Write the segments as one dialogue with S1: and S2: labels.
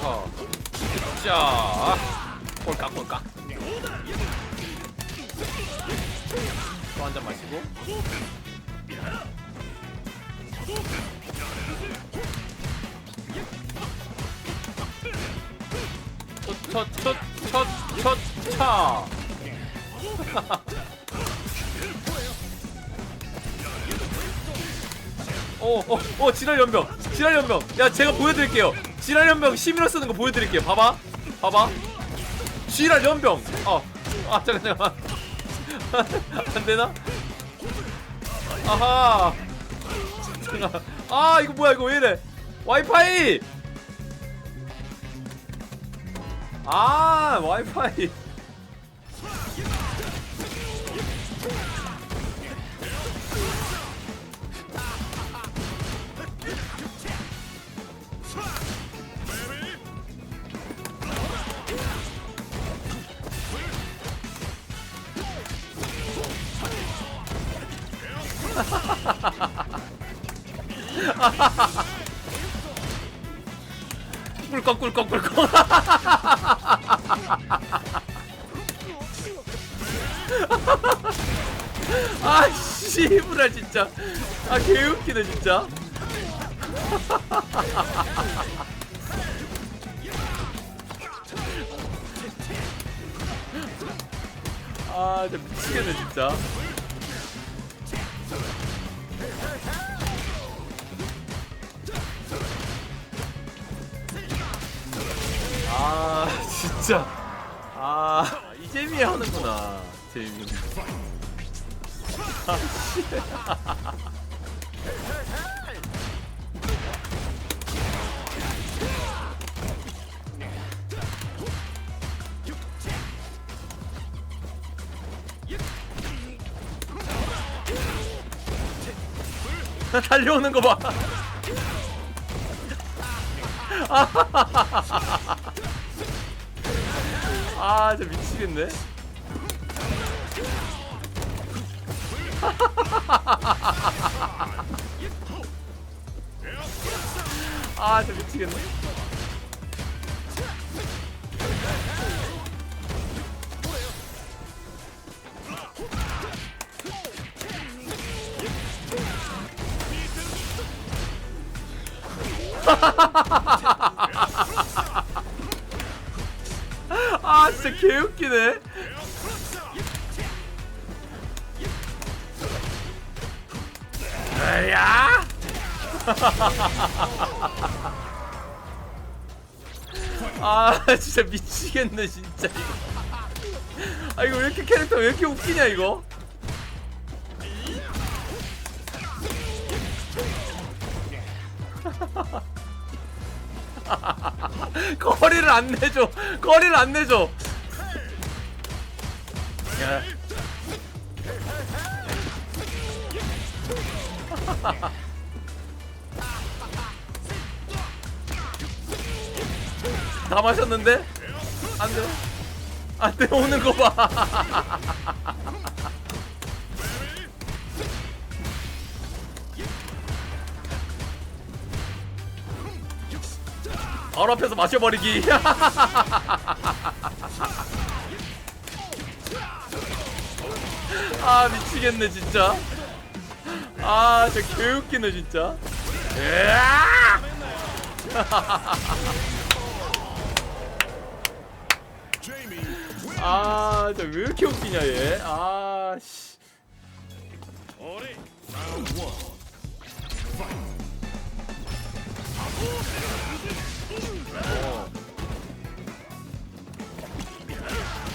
S1: 자, 자, 꼴깍 꼴깍. 또 한 잔 마시고. 첫첫첫첫 차. 오, 오, 오, 지랄 연병, 지랄 연병. 야, 제가 보여드릴게요. 지랄 연병 시미러 쓰는 거 보여드릴게요. 봐봐, 봐봐. 지랄 연병. 어, 아, 잠깐, 잠깐. 안 되나? 아하. 아, 이거 뭐야, 이거 왜 이래? 와이파이. 아, 와이파이. 꿀꺽 꿀꺽 꿀꺽. 아 씨부라 진짜. 아 개웃기네 진짜. 아 진짜 미치겠네 진짜. 진짜 아 이재미 하는구나 재미. 달려오는 거 봐. 아, 진짜 미치겠네. 아, 진짜 미치겠네. 개웃기네. 야! 아 진짜 미치겠네 진짜 아 이거 왜 이렇게 캐릭터 왜 이렇게 웃기냐 이거 거리를 안 내줘 거리를 안 내줘 야. 다 마셨는데? 안 돼. 안 돼, 오는 거 봐. 바로 앞에서 마셔버리기. 아, 미치겠네, 진짜. 아, 진짜 개웃기네, 진짜. 아, 진짜 왜 이렇게 웃기냐 얘. 아, 씨. 어.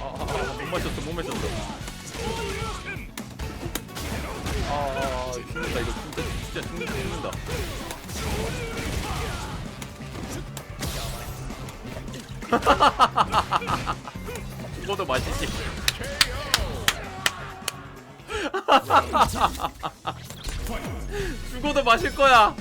S1: 아, 아, 아, 못 마셨어, 못 마셨어. 죽는다 이거 진짜 진짜 죽, 죽는다. 죽어도 맛있지. 죽어도 마실 거야.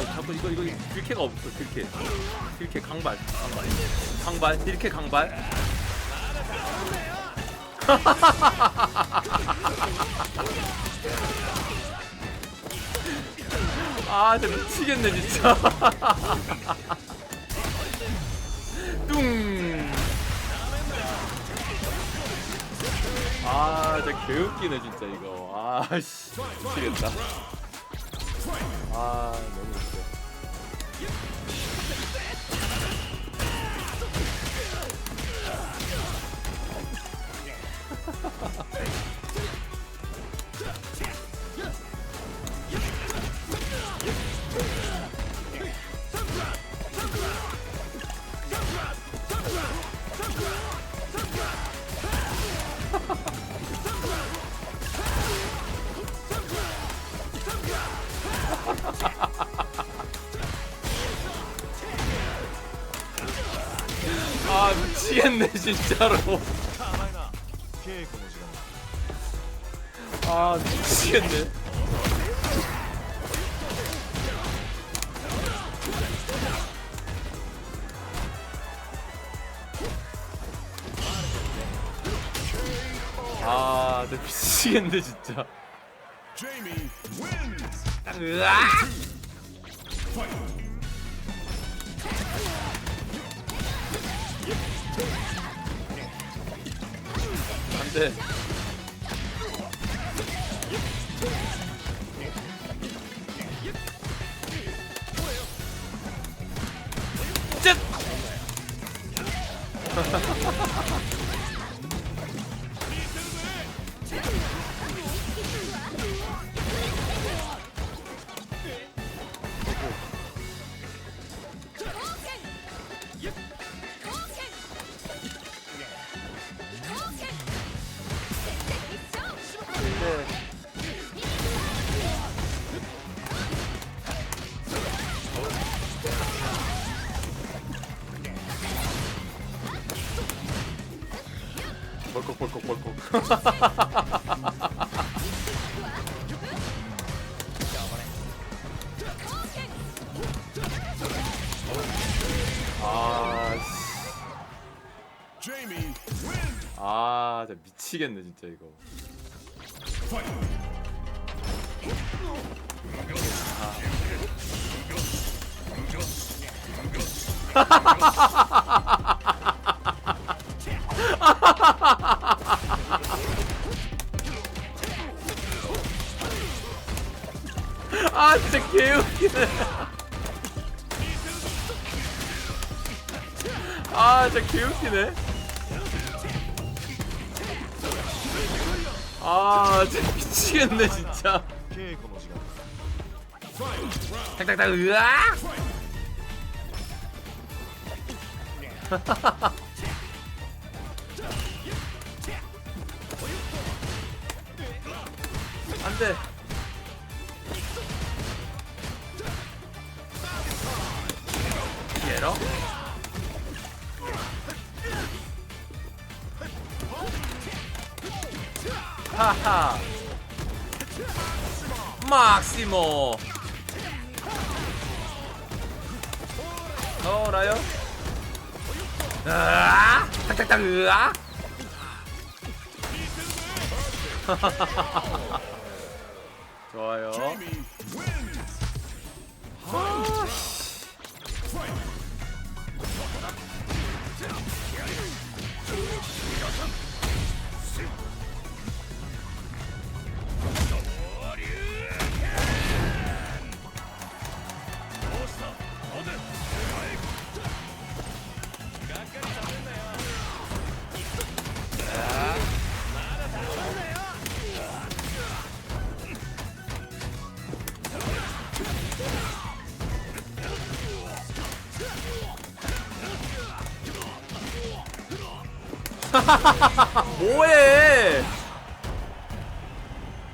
S1: 아 자꾸 이거 이거 딜캐가 없어 딜캐. 딜캐 강발. 강발 강발 딜캐 강발. 아 진짜 미치겠네 진짜. 뚱. 아, 진짜 개웃기네 진짜 이거. 아씨, 미치겠다. 아, 너무 웃겨. 미치겠네 진짜로 아 미치겠네 아, 나 미치겠네 진짜. 으아! 안 벌컥 벌컥 벌컥. 아, 미치겠네 진짜 이거. 아, 아 진짜 개웃기네. 아 진짜 미치겠네 진짜. 딱딱딱 으아! 안돼. 얘로 하하. 막시모. 어 라요? 으아! 딱딱딱 으아! 좋아요.
S2: Jamie
S1: 뭐해?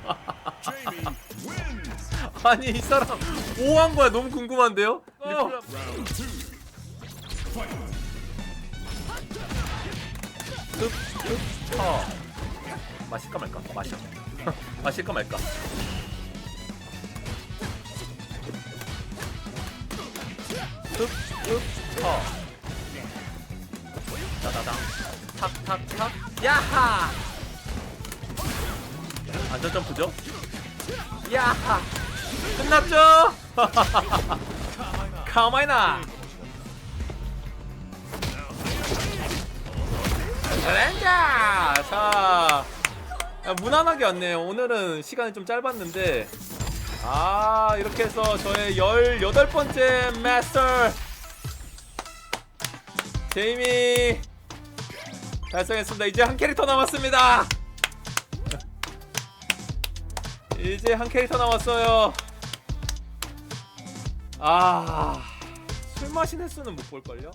S1: 아니 이 사람 뭐 한 거야? 너무 궁금한데요? 어. 흡, 흡, 터. 마실까 말까? 마셔. 마실까 말까? 흡 흡 터 탁탁탁 야하! 안전 점프죠? 야하! 끝났죠? 카마이나! 렌자! 자 야, 무난하게 왔네요. 오늘은 시간이 좀 짧았는데. 아 이렇게 해서 저의 18번째 마스터 제이미 달성했습니다. 이제 한 캐릭터 남았습니다. 이제 한 캐릭터 남았어요. 아 술 마신 횟수는 못 볼걸요?